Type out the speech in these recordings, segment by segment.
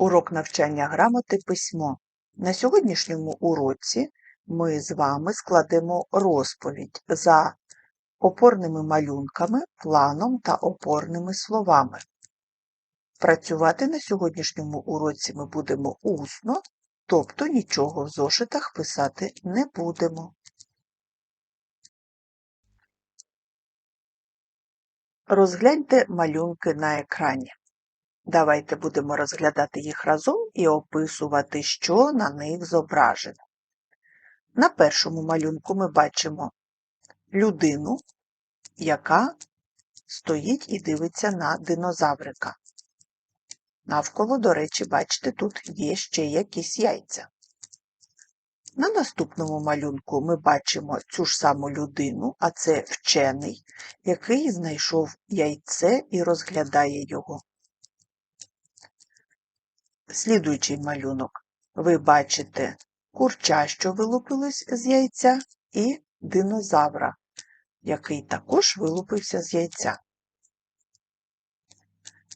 Урок навчання грамоти письмо. На сьогоднішньому уроці ми з вами складемо розповідь за опорними малюнками, планом та опорними словами. Працювати на сьогоднішньому уроці ми будемо усно, тобто нічого в зошитах писати не будемо. Розгляньте малюнки на екрані. Давайте будемо розглядати їх разом і описувати, що на них зображено. На першому малюнку ми бачимо людину, яка стоїть і дивиться на динозаврика. Навколо, до речі, бачите, тут є ще якісь яйця. На наступному малюнку ми бачимо цю ж саму людину, а це вчений, який знайшов яйце і розглядає його. Слідуючий малюнок. Ви бачите курча, що вилупилось з яйця, і динозавра, який також вилупився з яйця.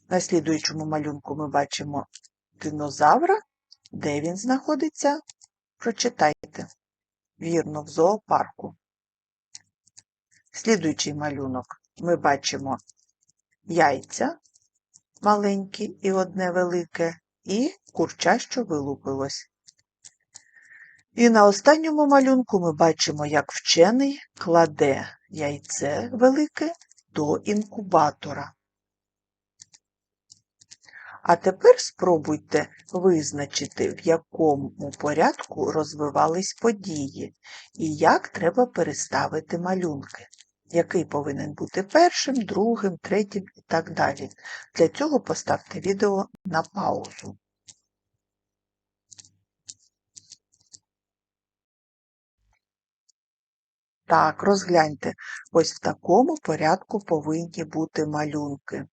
На слідуючому малюнку ми бачимо динозавра. Де він знаходиться? Прочитайте. Вірно, в зоопарку. Слідуючий малюнок ми бачимо яйця маленькі і одне велике, і курча, що вилупилось. І на останньому малюнку ми бачимо, як вчений кладе яйце велике до інкубатора. А тепер спробуйте визначити, в якому порядку розвивались події і як треба переставити малюнки, який повинен бути першим, другим, третім і так далі. Для цього поставте відео на паузу. Так, розгляньте, ось в такому порядку повинні бути малюнки.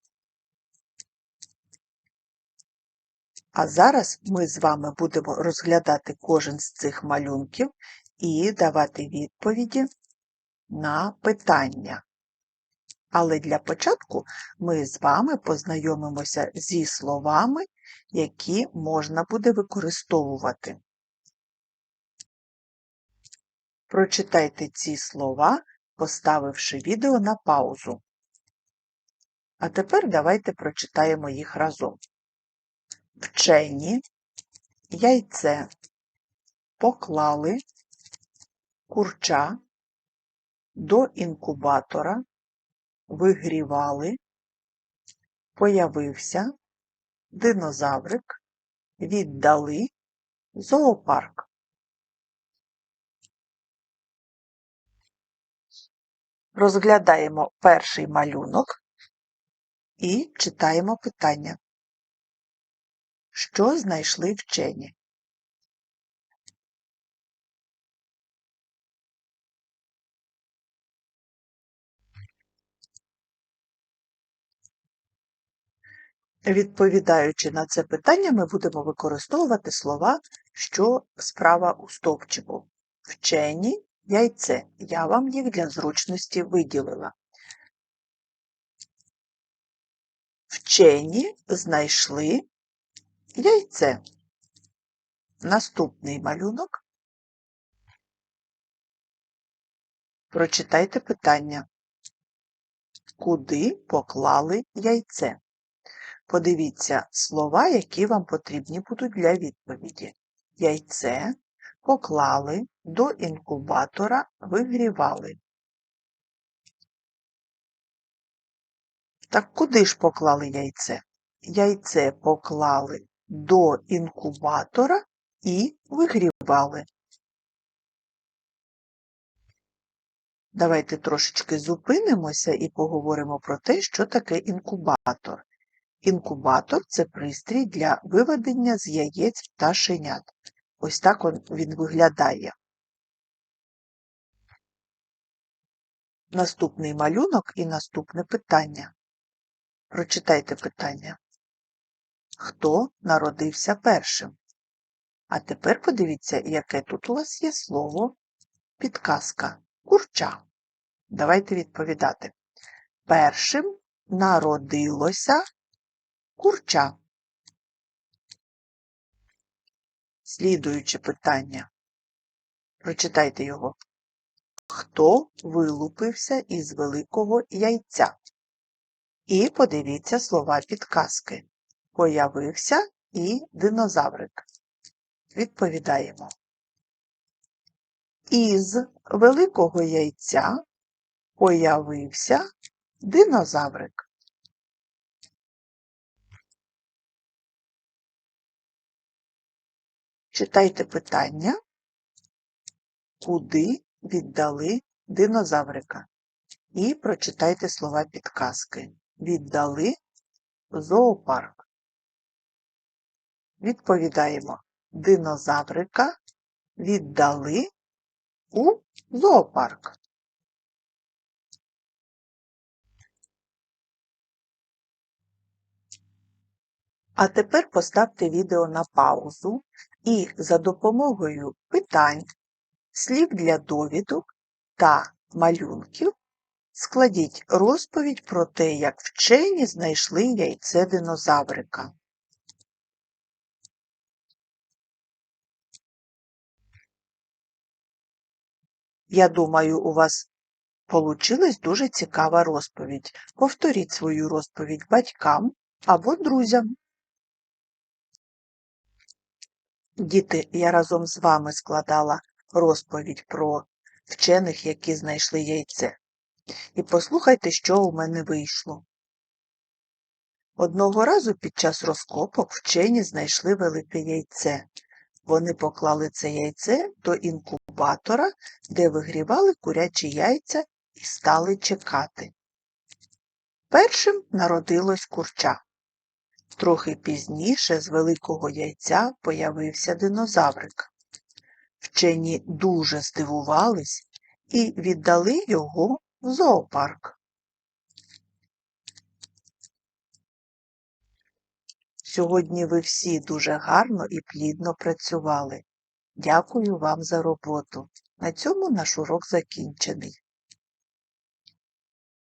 А зараз ми з вами будемо розглядати кожен з цих малюнків і давати відповіді на питання. Але для початку ми з вами познайомимося зі словами, які можна буде використовувати. Прочитайте ці слова, поставивши відео на паузу. А тепер давайте прочитаємо їх разом. Вчені, яйце, поклали, курча, до інкубатора, вигрівали, появився, динозаврик, віддали, зоопарк. Розглядаємо перший малюнок і читаємо питання. Що знайшли вчені? Відповідаючи на це питання, ми будемо використовувати слова, що справа у стовпчику. Вчені яйце. Я вам їх для зручності виділила. Вчені знайшли яйце. Наступний малюнок. Прочитайте питання. Куди поклали яйце? Подивіться слова, які вам потрібні будуть для відповіді. Яйце поклали до інкубатора, вигрівали. Так куди ж поклали яйце? Яйце поклали до інкубатора і вигрівали. Давайте трошечки зупинимося і поговоримо про те, що таке інкубатор. Інкубатор це пристрій для виведення з яєць пташенят. Ось так він виглядає. Наступний малюнок і наступне питання. Прочитайте питання. Хто народився першим? А тепер подивіться, яке тут у вас є слово підказка. Курча. Давайте відповідати. Першим народилося курча. слідуюче питання. Прочитайте його. Хто вилупився із великого яйця? І подивіться слова підказки. Появився і динозаврик. Відповідаємо. Із великого яйця появився динозаврик. Читайте питання. Куди віддали динозаврика? І прочитайте слова підказки. Віддали в зоопарк. Відповідаємо. Динозаврика віддали у зоопарк. А тепер поставте відео на паузу і за допомогою питань, слів для довідок та малюнків складіть розповідь про те, як вчені знайшли яйце динозаврика. Я думаю, у вас получилась дуже цікава розповідь. Повторіть свою розповідь батькам або друзям. Діти, я разом з вами складала розповідь про вчених, які знайшли яйце. І послухайте, що у мене вийшло. Одного разу під час розкопок вчені знайшли велике яйце. Вони поклали це яйце до інкубатора, де вигрівали курячі яйця і стали чекати. Першим народилось курча. Трохи пізніше з великого яйця появився динозаврик. Вчені дуже здивувались і віддали його в зоопарк. Сьогодні ви всі дуже гарно і плідно працювали. Дякую вам за роботу. На цьому наш урок закінчений.